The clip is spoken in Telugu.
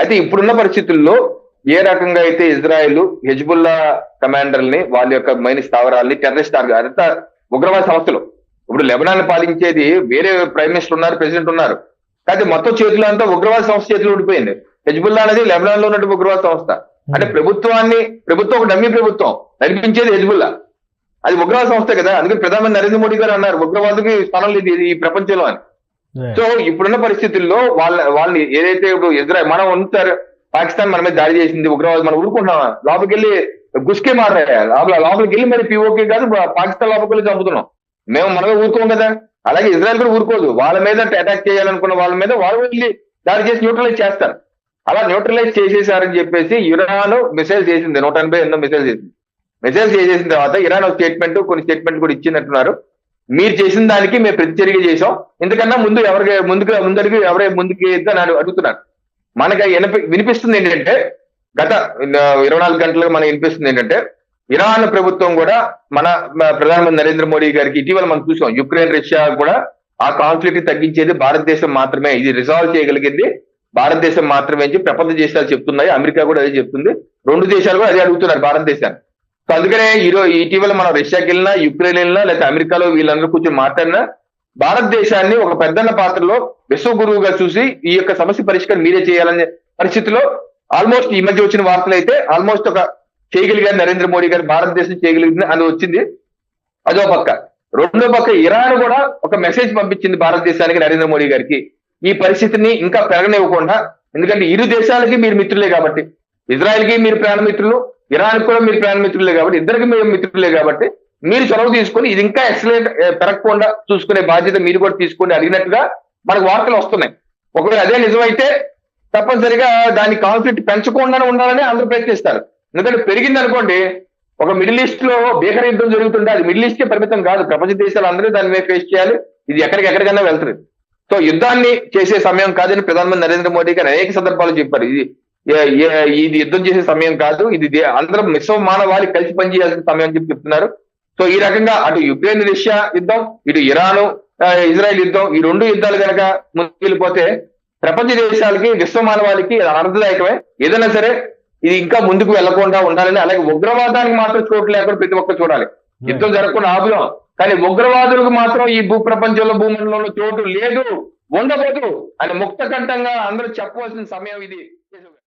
అయితే ఇప్పుడున్న పరిస్థితుల్లో ఏ రకంగా అయితే ఇజ్రాయెల్ హెజ్బుల్లా కమాండర్ని వాళ్ళ యొక్క మైని స్థావరాల్ని టెర్రరిస్ట్ అదంతా ఉగ్రవాద సంస్థలు. ఇప్పుడు లెబనాన్ పాలించేది వేరే ప్రైమ్ మినిస్టర్ ఉన్నారు ప్రెసిడెంట్ ఉన్నారు. కానీ మొత్తం చేతిలో అంతా ఉగ్రవాద సంస్థ చేతిలో ఉండిపోయింది. హెజ్బుల్లా అనేది లెబనాన్లో ఉన్నటువంటి ఉగ్రవాద సంస్థ. అంటే ప్రభుత్వాన్ని ప్రభుత్వం ఒక డమ్మీ ప్రభుత్వం నడిపించేది హెజ్బుల్లా. అది ఉగ్రవాద సంస్థ కదా. అందుకని ప్రధానమంత్రి నరేంద్ర మోడీ గారు అన్నారు ఉగ్రవాదకి స్థానం లేదు ఈ ప్రపంచంలో అని. సో ఇప్పుడున్న పరిస్థితుల్లో వాళ్ళ వాళ్ళని ఏదైతే ఇప్పుడు ఇజ్రాయల్ మనం ఉంటారు పాకిస్తాన్ మన మీద దాడి చేసింది ఉగ్రవాదం మనం ఊరుకుంటున్నాం లోపలికి వెళ్ళి గుస్కే మారారు లోపల లోపలికి వెళ్ళి మరి పిఓకే కాదు పాకిస్తాన్ లోపలికి వెళ్ళి చంపుతున్నాం. మేము మనమే ఊరుకోం కదా. అలాగే ఇజ్రాయల్ కూడా ఊరుకోదు. వాళ్ళ మీద అటాక్ చేయాలనుకున్న వాళ్ళ మీద వాళ్ళు వెళ్ళి దాడి చేసి న్యూట్రలైజ్ చేస్తారు. అలా న్యూట్రలైజ్ చేసేసారని చెప్పేసి ఇరాన్ మిసైల్ చేసింది నూట ఎనభై ఎన్నో మిసైల్ చేసింది మిసైల్ చేసేసిన తర్వాత ఇరాన్ ఒక స్టేట్మెంట్ కొన్ని స్టేట్మెంట్ కూడా ఇచ్చినట్టున్నారు మీరు చేసిన దానికి మేము ప్రతిచర్య చేసాం ఎందుకన్నా ముందు ఎవరికి ముందుకు ముందరికి ఎవరే ముందుకు అని అడుగుతున్నారు. మనకి వినిపి- వినిపిస్తుంది ఏంటంటే గత ఇరవై నాలుగు గంటలుగా మనకి వినిపిస్తుంది ఏంటంటే ఇరాన్ ప్రభుత్వం కూడా మన ప్రధానమంత్రి నరేంద్ర మోడీ గారికి ఇటీవల మనం చూసాం యుక్రెయిన్ రష్యా కూడా ఆ కాన్ఫ్లిక్ట్ తగ్గించేది భారతదేశం మాత్రమే. ఇది రిజాల్వ్ చేయగలిగింది భారతదేశం మాత్రమే ప్రపంచ దేశాలు చెప్తున్నాయి. అమెరికా కూడా అదే చెప్తుంది. రెండు దేశాలు కూడా అదే అడుగుతున్నారు భారతదేశాన్ని. సో అందుకనే ఈరోజు ఇటీవల మనం రష్యాకి వెళ్ళినా యుక్రెయిన్ వెళ్ళినా లేకపోతే అమెరికాలో వీళ్ళందరూ కూర్చొని మాట్లాడినా భారతదేశాన్ని ఒక పెద్దన్న పాత్రలో విశ్వ గురువుగా చూసి ఈ యొక్క సమస్య పరిష్కారం మీరే చేయాలనే పరిస్థితిలో ఆల్మోస్ట్ ఈ మధ్య వచ్చిన వార్తలు అయితే ఆల్మోస్ట్ ఒక చేయగలిగారు నరేంద్ర మోడీ గారు భారతదేశం చేయగలిగింది అని వచ్చింది. అదో పక్క. రెండో పక్క ఇరాన్ కూడా ఒక మెసేజ్ పంపించింది భారతదేశానికి నరేంద్ర మోడీ గారికి. ఈ పరిస్థితిని ఇంకా పెరగనివ్వకుండా ఎందుకంటే ఇరు దేశాలకి మీరు మిత్రులే కాబట్టి. ఇజ్రాయెల్కి మీరు ప్రాణమిత్రులు ఇరాన్ కూడా మీరు ప్రాణమిత్రులే కాబట్టి ఇద్దరికి మీరు మిత్రులే కాబట్టి మీరు చొరవ తీసుకొని ఇది ఇంకా ఎక్సలెంట్ పెరగకుండా చూసుకునే బాధ్యత మీరు కూడా తీసుకొని అడిగినట్టుగా మనకు వార్తలు వస్తున్నాయి. ఒకవేళ అదే నిజమైతే తప్పనిసరిగా దాని కాన్ఫ్లిక్ట్ పెంచకుండా ఉండాలని అందరూ ప్రయత్నిస్తారు. ఎందుకంటే పెరిగింది అనుకోండి ఒక మిడిల్ ఈస్ట్లో భీకర యుద్ధం జరుగుతుంటే అది మిడిల్ ఈస్ట్ కే పరిమితం కాదు. ప్రపంచ దేశాలు అందరూ దాని మీద ఫేస్ చేయాలి. ఇది ఎక్కడికి ఎక్కడికైనా వెళ్తుంది. సో యుద్ధాన్ని చేసే సమయం కాదని ప్రధానమంత్రి నరేంద్ర మోడీ గారు అనేక సందర్భాలు చెప్పారు. ఇది ఇది యుద్ధం చేసే సమయం కాదు ఇది అందరం విశ్వ మానవాళి కలిసి పనిచేయాల్సిన సమయం అని చెప్పి చెప్తున్నారు. సో ఈ రకంగా అటు యుక్రెయిన్ రష్యా యుద్ధం ఇటు ఇరాను ఇజ్రాయెల్ యుద్ధం ఈ రెండు యుద్ధాలు కనుక ముందుకెళ్ళిపోతే ప్రపంచ దేశాలకి విశ్వ మానవాళికి ఆనందదాయకమే. ఏదైనా సరే ఇది ఇంకా ముందుకు వెళ్ళకుండా ఉండాలని అలాగే ఉగ్రవాదానికి మాత్రం చోటు లేకుండా ప్రతి ఒక్కరు చూడాలి. యుద్ధం జరగకుండా ఆపుదాం. కానీ ఉగ్రవాదులకు మాత్రం ఈ భూ ప్రపంచంలో భూమండలంలో చోటు లేదు ఉండకూడదు అని ముక్త కంఠంగా అందరూ చెప్పవలసిన సమయం ఇది.